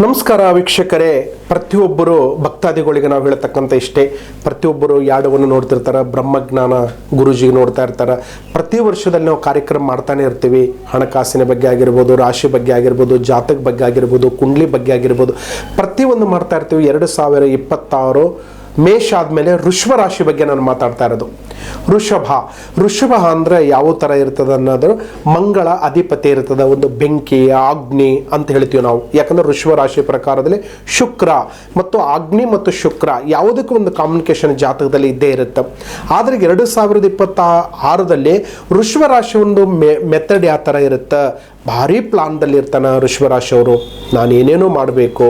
ನಮಸ್ಕಾರ ವೀಕ್ಷಕರೇ. ಪ್ರತಿಯೊಬ್ಬರು ಭಕ್ತಾದಿಗಳಿಗೆ ನಾವು ಹೇಳ್ತಕ್ಕಂಥ ಇಷ್ಟೇ. ಪ್ರತಿಯೊಬ್ಬರು ಯಾಡವನ್ನು ನೋಡ್ತಿರ್ತಾರೆ. ಬ್ರಹ್ಮಜ್ಞಾನ ಗುರುಜಿ ನೋಡ್ತಾ ಇರ್ತಾರೆ. ಪ್ರತಿ ವರ್ಷದಲ್ಲಿ ನಾವು ಕಾರ್ಯಕ್ರಮ ಮಾಡ್ತಾನೆ ಇರ್ತೀವಿ. ಹಣಕಾಸಿನ ಬಗ್ಗೆ ಆಗಿರ್ಬೋದು, ರಾಶಿ ಬಗ್ಗೆ ಆಗಿರ್ಬೋದು, ಜಾತಕ ಬಗ್ಗೆ ಆಗಿರ್ಬೋದು, ಕುಂಡ್ಲಿ ಬಗ್ಗೆ ಆಗಿರ್ಬೋದು. ಪ್ರತಿಯೊಂದು ಮಾಡ್ತಾ ಇರ್ತೀವಿ. ಎರಡು ಸಾವಿರ ಇಪ್ಪತ್ತಾರು ಮೇಷ ಆದಮೇಲೆ ಋಷ್ವ ರಾಶಿ ಬಗ್ಗೆ ನಾನು ಮಾತಾಡ್ತಾ ಇರೋದು. ವೃಷಭ. ವೃಷಭ ಅಂದರೆ ಯಾವ ಥರ ಇರ್ತದೆ ಅನ್ನೋದು ಮಂಗಳ ಅಧಿಪತಿ ಇರ್ತದೆ, ಒಂದು ಬೆಂಕಿ, ಅಗ್ನಿ ಅಂತ ಹೇಳ್ತೀವಿ ನಾವು. ಯಾಕಂದ್ರೆ ವೃಷಭ ರಾಶಿ ಪ್ರಕಾರದಲ್ಲಿ ಶುಕ್ರ ಮತ್ತು ಅಗ್ನಿ ಮತ್ತು ಶುಕ್ರ ಯಾವುದಕ್ಕೂ ಒಂದು ಕಾಮ್ಯುನಿಕೇಶನ್ ಜಾತಕದಲ್ಲಿ ಇದ್ದೇ ಇರುತ್ತೆ. ಆದರೆ ಎರಡು ಸಾವಿರದ ಇಪ್ಪತ್ತ ಆರದಲ್ಲಿ ವೃಷಭ ರಾಶಿ ಒಂದು ಮೆಥಡ್ ಯಾವ ಥರ ಇರುತ್ತೆ? ಭಾರಿ ಪ್ಲಾನ್ದಲ್ಲಿ ಇರ್ತಾನೆ ಅವರು. ನಾನು ಏನೇನೋ ಮಾಡಬೇಕು,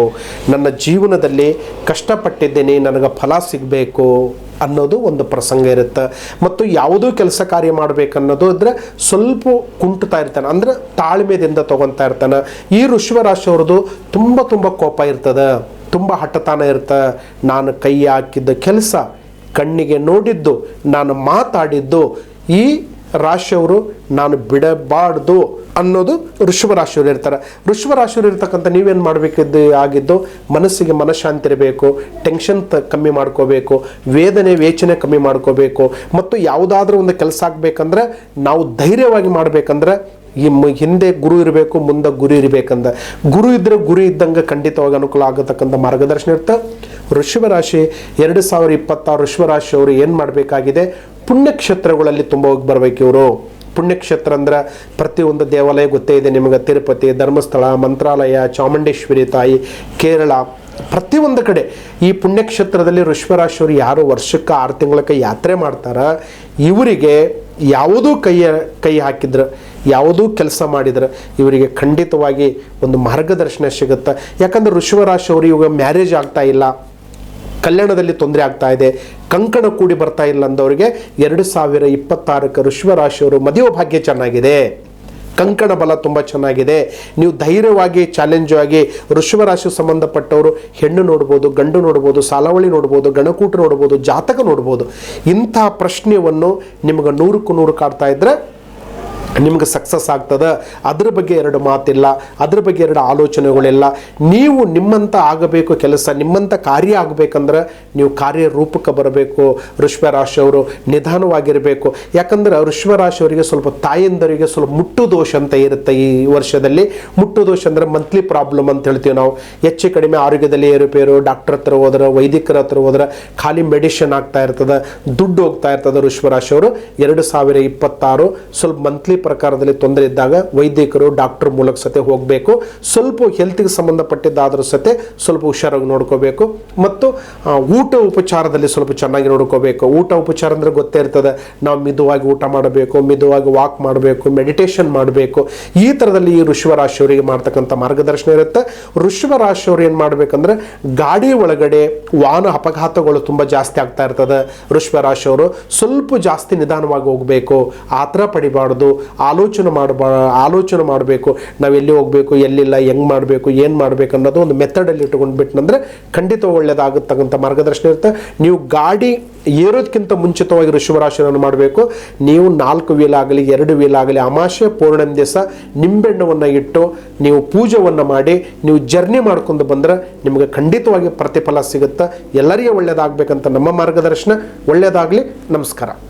ನನ್ನ ಜೀವನದಲ್ಲಿ ಕಷ್ಟಪಟ್ಟಿದ್ದೇನೆ, ನನಗೆ ಫಲ ಸಿಗಬೇಕು ಅನ್ನೋದು ಒಂದು ಪ್ರಸಂಗ ಇರುತ್ತೆ. ಮತ್ತು ಯಾವುದೋ ಕೆಲಸ ಕಾರ್ಯ ಮಾಡಬೇಕನ್ನೋದು ಅಂದರೆ ಸ್ವಲ್ಪ ಕುಂಟುತ್ತಾ ಇರ್ತಾನೆ. ಅಂದ್ರೆ ತಾಳ್ಮೆದಿಂದ ತೊಗೊತಾ ಇರ್ತಾನೆ. ಈ ವೃಷಭ ರಾಶಿಯವ್ರದ್ದು ತುಂಬ ತುಂಬ ಕೋಪ ಇರ್ತದೆ. ತುಂಬ ಹಠತಾನ ಇರ್ತ ನಾನು ಕೈ ಹಾಕಿದ್ದ ಕೆಲಸ ಕಣ್ಣಿಗೆ ನೋಡಿದ್ದು, ನಾನು ಮಾತಾಡಿದ್ದು, ಈ ರಾಶಿಯವರು ನಾನು ಬಿಡಬಾರ್ದು ಅನ್ನೋದು ಋಷಭ ರಾಶಿಯವರು ಇರ್ತಾರೆ ಋಷಭ ರಾಶಿಯವರು ಇರ್ತಕ್ಕಂಥ ನೀವೇನು ಮಾಡಬೇಕಿದ್ದು ಆಗಿದ್ದು, ಮನಸ್ಸಿಗೆ ಮನಃಶಾಂತಿ ಇರಬೇಕು ಟೆನ್ಷನ್ ತ ಕಮ್ಮಿ ಮಾಡ್ಕೋಬೇಕು, ವೇದನೆ, ವೇಚನೆ ಕಮ್ಮಿ ಮಾಡ್ಕೋಬೇಕು, ಮತ್ತು ಯಾವುದಾದ್ರೂ ಒಂದು ಕೆಲಸ ಆಗಬೇಕಂದ್ರೆ, ನಾವು ಧೈರ್ಯವಾಗಿ ಮಾಡಬೇಕಂದ್ರೆ, ಈ ಹಿಂದೆ ಗುರು ಇರಬೇಕು, ಮುಂದೆ ಗುರು ಇರಬೇಕಂದ ಗುರು ಇದ್ದರೆ ಗುರು ಇದ್ದಂಗೆ ಖಂಡಿತವಾಗಿ ಅನುಕೂಲ ಆಗತಕ್ಕಂಥ ಮಾರ್ಗದರ್ಶನ ಇರ್ತ ರಾಶಿ, ಎರಡು ಸಾವಿರ ಇಪ್ಪತ್ತಾರು ರಾಶಿಯವರು ಏನು ಮಾಡಬೇಕಾಗಿದೆ? ಪುಣ್ಯಕ್ಷೇತ್ರಗಳಲ್ಲಿ ತುಂಬ ಹೋಗಿ ಬರಬೇಕು ಇವರು. ಪುಣ್ಯಕ್ಷೇತ್ರ ಅಂದ್ರೆ ಪ್ರತಿಯೊಂದು ದೇವಾಲಯ ಗೊತ್ತೇ ಇದೆ ನಿಮಗೆ, ತಿರುಪತಿ, ಧರ್ಮಸ್ಥಳ, ಮಂತ್ರಾಲಯ, ಚಾಮುಂಡೇಶ್ವರಿ ತಾಯಿ, ಕೇರಳ ಪ್ರತಿಯೊಂದು ಕಡೆ. ಈ ಪುಣ್ಯಕ್ಷೇತ್ರದಲ್ಲಿ ವೃಷಭರಾಶಿಯವರು ಯಾರು ವರ್ಷಕ್ಕೆ ಆರು ತಿಂಗಳಕ್ಕೆ ಯಾತ್ರೆ ಮಾಡ್ತಾರೆ? ಇವರಿಗೆ ಯಾವುದೂ ಕೈಯ ಕೈ ಹಾಕಿದ್ರೆ, ಯಾವುದೂ ಕೆಲಸ ಮಾಡಿದ್ರೆ ಇವರಿಗೆ ಖಂಡಿತವಾಗಿ ಒಂದು ಮಾರ್ಗದರ್ಶನ ಸಿಗುತ್ತೆ. ಯಾಕಂದ್ರೆ ವೃಷಭರಾಶಿಯವರು ಇವಾಗ ಮ್ಯಾರೇಜ್ ಆಗ್ತಾ ಇಲ್ಲ. ಕಲ್ಯಾಣದಲ್ಲಿ ತೊಂದರೆ ಆಗ್ತಾ ಇದೆ, ಕಂಕಣ ಕೂಡಿ ಬರ್ತಾ ಇಲ್ಲ ಅಂದವರಿಗೆ ಎರಡು ಸಾವಿರ ಇಪ್ಪತ್ತಾರಕ್ಕೆ ವೃಷಭ ರಾಶಿಯವರು ಮದುವೆ ಭಾಗ್ಯ ಚೆನ್ನಾಗಿದೆ. ಕಂಕಣ ಬಲ ತುಂಬ ಚೆನ್ನಾಗಿದೆ. ನೀವು ಧೈರ್ಯವಾಗಿ ಚಾಲೆಂಜ್ ಆಗಿ ರಾಶಿ ಸಂಬಂಧಪಟ್ಟವರು ಹೆಣ್ಣು ನೋಡ್ಬೋದು, ಗಂಡು ನೋಡ್ಬೋದು, ಸಾಲಾವಳಿ ನೋಡ್ಬೋದು, ಗಣಕೂಟ ನೋಡ್ಬೋದು, ಜಾತಕ ನೋಡ್ಬೋದು. ಇಂಥ ಪ್ರಶ್ನೆಯನ್ನು ನಿಮಗೆ ನೂರಕ್ಕೂ ನೂರು ಕಾಡ್ತಾ ಇದ್ರೆ ನಿಮ್ಗೆ ಸಕ್ಸಸ್ ಆಗ್ತದೆ? ಅದ್ರ ಬಗ್ಗೆ ಎರಡು ಮಾತಿಲ್ಲ. ಅದ್ರ ಬಗ್ಗೆ ಎರಡು ಆಲೋಚನೆಗಳಿಲ್ಲ. ನೀವು ನಿಮ್ಮಂತ ಆಗಬೇಕು ಕೆಲಸ, ನಿಮ್ಮಂತ ಕಾರ್ಯ ಆಗಬೇಕಂದ್ರೆ ನೀವು ಕಾರ್ಯ ರೂಪಕ್ಕೆ ಬರಬೇಕು. ವೃಷಭ ರಾಶಿಯವರು ನಿಧಾನವಾಗಿರಬೇಕು. ಯಾಕಂದ್ರೆ ವೃಷಭರಾಶಿಯವರಿಗೆ ರಾಶಿಯವರಿಗೆ ಸ್ವಲ್ಪ ತಾಯಂದರಿಗೆ ಸ್ವಲ್ಪ ಮುಟ್ಟು ದೋಷ ಅಂತ ಇರುತ್ತೆ ಈ ವರ್ಷದಲ್ಲಿ. ಮುಟ್ಟು ದೋಷ ಅಂದ್ರೆ ಮಂತ್ಲಿ ಪ್ರಾಬ್ಲಮ್ ಅಂತ ಹೇಳ್ತೀವಿ ನಾವು. ಹೆಚ್ಚು ಕಡಿಮೆ ಆರೋಗ್ಯದಲ್ಲಿ ಏರುಪೇರು ಡಾಕ್ಟರ್ ಹತ್ರ ಹೋದ್ರೆ, ವೈದ್ಯಕರ ಹತ್ರ ಹೋದ್ರೆ ಖಾಲಿ ಮೆಡಿಷನ್ ಆಗ್ತಾ ಇರ್ತದೆ, ದುಡ್ಡು ಹೋಗ್ತಾ ಇರ್ತದೆ ವೃಷಭರಾಶಿಯವರು ಎರಡು ಸಾವಿರ ಇಪ್ಪತ್ತಾರು, ಸ್ವಲ್ಪ ಮಂತ್ಲಿ ಪ್ರಕಾರದಲ್ಲಿ ತೊಂದರೆ ಇದ್ದಾಗ ವೈದ್ಯಕರು ಡಾಕ್ಟರ್ ಮೂಲಕ ಸತೆ ಹೋಗಬೇಕು. ಸ್ವಲ್ಪ ಹೆಲ್ತ್ಗೆ ಸಂಬಂಧಪಟ್ಟಿದ್ದಾದರೂ ಸತೆ ಸ್ವಲ್ಪ ಹುಷಾರಾಗಿ ನೋಡ್ಕೋಬೇಕು. ಮತ್ತು ಊಟ ಉಪಚಾರದಲ್ಲಿ ಸ್ವಲ್ಪ ಚೆನ್ನಾಗಿ ನೋಡ್ಕೋಬೇಕು. ಊಟ ಉಪಚಾರ ಅಂದರೆ ಗೊತ್ತೇ ಇರ್ತದೆ. ನಾವು ಮಿದುವಾಗಿ ಊಟ ಮಾಡಬೇಕು, ಮಿದುವಾಗಿ ವಾಕ್ ಮಾಡಬೇಕು ಮೆಡಿಟೇಷನ್ ಮಾಡಬೇಕು. ಈ ಥರದಲ್ಲಿ ಈ ರಾಶಿಯವರಿಗೆ ಮಾಡ್ತಕ್ಕಂಥ ಮಾರ್ಗದರ್ಶನ ಇರುತ್ತೆ. ರಾಶಿಯವರು ಏನು ಮಾಡಬೇಕಂದ್ರೆ ಗಾಡಿ ಒಳಗಡೆ ವಾಹನ ಅಪಘಾತಗಳು ತುಂಬ ಜಾಸ್ತಿ ಆಗ್ತಾ ಇರ್ತದೆ ರಾಶಿಯವರು ಸ್ವಲ್ಪ ಜಾಸ್ತಿ ನಿಧಾನವಾಗಿ ಹೋಗಬೇಕು. ಆತರ ಪಡಿಬಾರ್ದು. ಆಲೋಚನೆ ಮಾಡಬಾ ಆಲೋಚನೆ ಮಾಡಬೇಕು. ನಾವು ಎಲ್ಲಿ ಹೋಗಬೇಕು, ಎಲ್ಲಿಲ್ಲ, ಹೆಂಗೆ ಮಾಡಬೇಕು, ಏನು ಮಾಡಬೇಕು ಅನ್ನೋದು ಒಂದು ಮೆಥಡಲ್ಲಿ ಇಟ್ಕೊಂಡು ಬಿಟ್ಟನಂದ್ರೆ ಖಂಡಿತ ಒಳ್ಳೆಯದಾಗತಕ್ಕಂಥ ಮಾರ್ಗದರ್ಶನ ಇರುತ್ತೆ. ನೀವು ಗಾಡಿ ಏರೋದಕ್ಕಿಂತ ಮುಂಚಿತವಾಗಿ ಋಷಭರಾಶಿಯನ್ನು ಮಾಡಬೇಕು. ನೀವು ನಾಲ್ಕು ವೀಲ್ ಆಗಲಿ, ಎರಡು ವೀಲ್ ಆಗಲಿ ಅಮಾಶೆ ಪೂರ್ಣಮ ದಿವಸ ನಿಂಬೆಣ್ಣವನ್ನು ಇಟ್ಟು ನೀವು ಪೂಜೆಯನ್ನು ಮಾಡಿ, ನೀವು ಜರ್ನಿ ಮಾಡ್ಕೊಂಡು ಬಂದ್ರೆ ನಿಮಗೆ ಖಂಡಿತವಾಗಿ ಪ್ರತಿಫಲ ಸಿಗುತ್ತೆ. ಎಲ್ಲರಿಗೆ ಒಳ್ಳೆಯದಾಗಬೇಕಂತ ನಮ್ಮ ಮಾರ್ಗದರ್ಶನ. ಒಳ್ಳೆಯದಾಗಲಿ ನಮಸ್ಕಾರ.